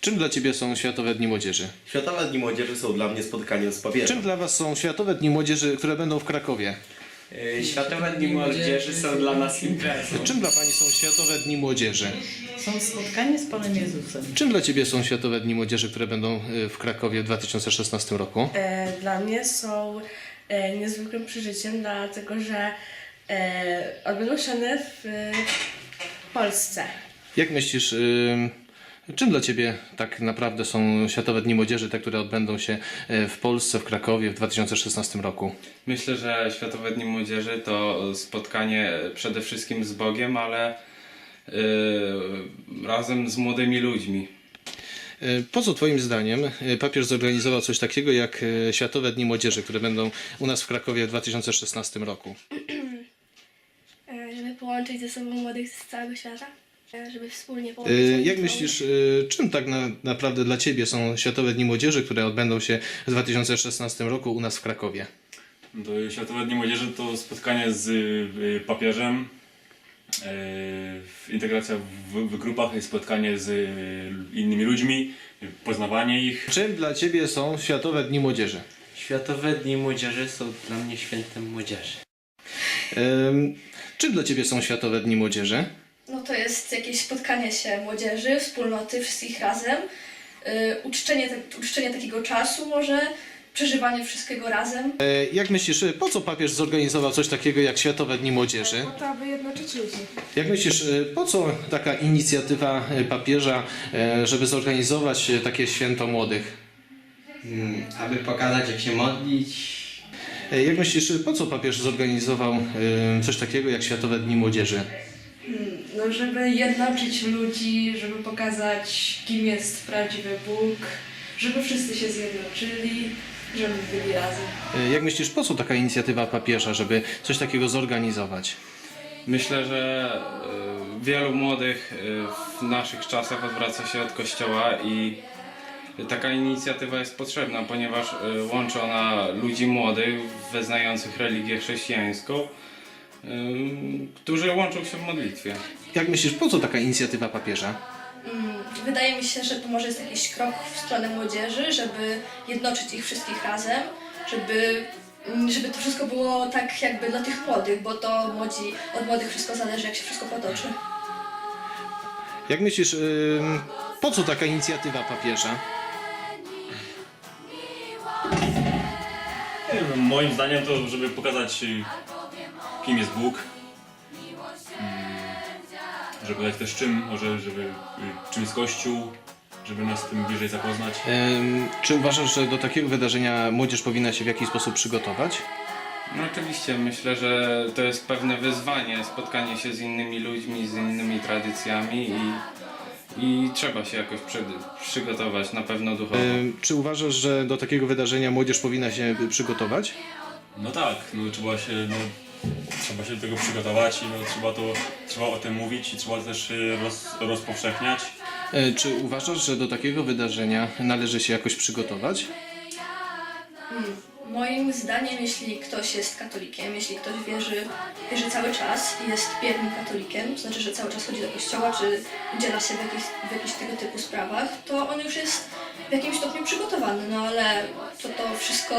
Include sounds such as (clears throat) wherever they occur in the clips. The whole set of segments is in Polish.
Czym dla Ciebie są Światowe Dni Młodzieży? Światowe Dni Młodzieży są dla mnie spotkaniem z papieżem. Czym dla Was są Światowe Dni Młodzieży, które będą w Krakowie? E, Światowe Dni Młodzieży są dla nas imprezą. Czym dla Pani są Światowe Dni Młodzieży? Są spotkanie z Panem Jezusem. Czym dla Ciebie są Światowe Dni Młodzieży, które będą y, w Krakowie w 2016 roku? E, dla mnie są e, niezwykłym przeżyciem, dlatego że e, odbędą się one w e, Polsce. Jak myślisz, y, czym dla Ciebie tak naprawdę są Światowe Dni Młodzieży, te, które odbędą się y, w Polsce, w Krakowie w 2016 roku? Myślę, że Światowe Dni Młodzieży to spotkanie przede wszystkim z Bogiem, ale y, razem z młodymi ludźmi. Y, Po co Twoim zdaniem papież zorganizował coś takiego jak Światowe Dni Młodzieży, które będą u nas w Krakowie w 2016 roku? (clears throat) E, żeby połączyć ze sobą młodych z całego świata, e, żeby wspólnie Y, połączyć. Jak myślisz, y, czym tak na, naprawdę dla Ciebie są Światowe Dni Młodzieży, które odbędą się w 2016 roku u nas w Krakowie? To Światowe Dni Młodzieży to spotkanie z y, papieżem, y, integracja w, w grupach, i spotkanie z y, innymi ludźmi, poznawanie ich. Czym dla Ciebie są Światowe Dni Młodzieży? Światowe Dni Młodzieży są dla mnie świętem młodzieży. Ym, Czym dla Ciebie są Światowe Dni Młodzieży? No to jest jakieś spotkanie się młodzieży, wspólnoty, wszystkich razem, y, uczczenie, uczczenie takiego czasu może, przeżywanie wszystkiego razem. E, Jak myślisz, po co papież zorganizował coś takiego jak Światowe Dni Młodzieży? Po to, aby jednoczyć ludzi. Jak myślisz, y, po co taka inicjatywa y, papieża, y, żeby zorganizować takie święto młodych? Mm, Aby pokazać jak się modlić. E, Jak myślisz, po co papież zorganizował coś takiego jak Światowe Dni Młodzieży? No, żeby jednoczyć ludzi, żeby pokazać, kim jest prawdziwy Bóg, żeby wszyscy się zjednoczyli, żeby byli razem. E, Jak myślisz, po co taka inicjatywa papieża, żeby coś takiego zorganizować? Myślę, że y, wielu młodych y, w naszych czasach odwraca się od Kościoła i taka inicjatywa jest potrzebna, ponieważ łączy ona ludzi młodych, wyznających religię chrześcijańską, którzy łączą się w modlitwie. Jak myślisz, po co taka inicjatywa papieża? Mm, Wydaje mi się, że to może jest jakiś krok w stronę młodzieży, żeby jednoczyć ich wszystkich razem, żeby, mm, żeby to wszystko było tak jakby dla tych młodych, bo to młodzi, od młodych wszystko zależy, jak się wszystko potoczy. Jak myślisz, po co taka inicjatywa papieża? Nie wiem, Moim zdaniem to, żeby pokazać kim jest Bóg. Mm, Żeby pokazać też czym, może żeby, y, czym jest Kościół, żeby nas z tym bliżej zapoznać. Ym, Czy uważasz, że do takiego wydarzenia młodzież powinna się w jakiś sposób przygotować? No oczywiście, myślę, że to jest pewne wyzwanie, spotkanie się z innymi ludźmi, z innymi tradycjami i, i trzeba się jakoś przy, przygotować na pewno duchowo. Ym, Czy uważasz, że do takiego wydarzenia młodzież powinna się przygotować? No tak, no trzeba się, no, trzeba się do tego przygotować i no, trzeba to, trzeba o tym mówić i trzeba też roz, rozpowszechniać. E, Czy uważasz, że do takiego wydarzenia należy się jakoś przygotować? Moim zdaniem, jeśli ktoś jest katolikiem, jeśli ktoś wierzy, wierzy cały czas i jest wiernym katolikiem, to znaczy, że cały czas chodzi do kościoła, czy udziela się w jakichś, w jakichś tego typu sprawach, to on już jest w jakimś stopniu przygotowany, no ale to, to wszystko,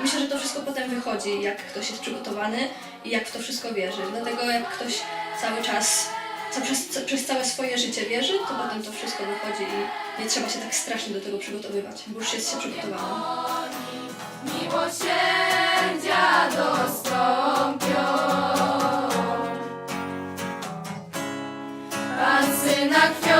myślę, że to wszystko potem wychodzi, jak ktoś jest przygotowany i jak w to wszystko wierzy. Dlatego jak ktoś cały czas, co przez, co, przez całe swoje życie wierzy, to potem to wszystko wychodzi i nie trzeba się tak strasznie do tego przygotowywać, bo już jest się przygotowany. miłosierdzia dostąpią. Pan syna krwią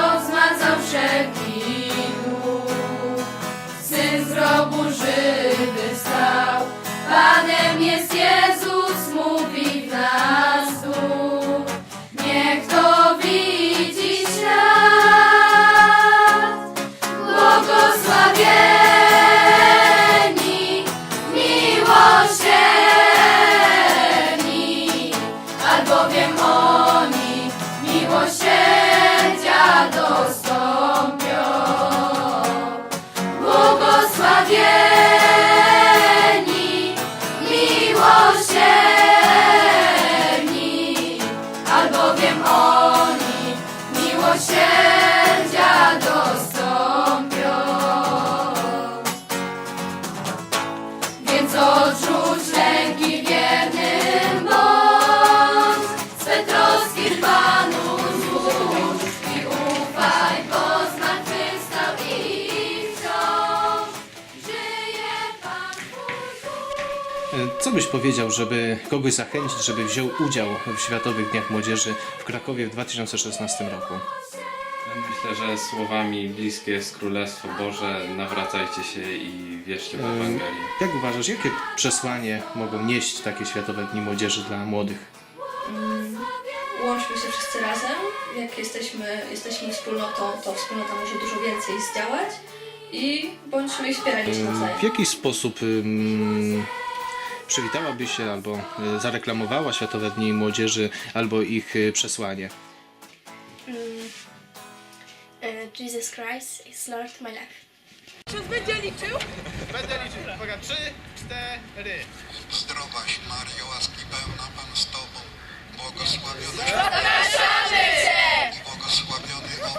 byś powiedział, żeby kogoś zachęcić, żeby wziął udział w Światowych Dniach Młodzieży w Krakowie w 2016 roku? Myślę, że słowami bliskie jest Królestwo Boże, nawracajcie się i wierzcie w Ewangelię. Jak uważasz, jakie przesłanie mogą nieść takie Światowe Dni Młodzieży dla młodych? Łączmy się wszyscy razem. Jak jesteśmy, jesteśmy wspólnotą, to wspólnota może dużo więcej zdziałać. I bądźmy i wspierajmy się nawzajem. W jaki sposób ym, przywitałabyś się albo y, zareklamowała Światowe Dni Młodzieży albo ich y, przesłanie? Jesus Christ is Lord my life. Zdrowaś Mario, łaski pełna Pan z Tobą, błogosławionaś Zapraszamy Cię!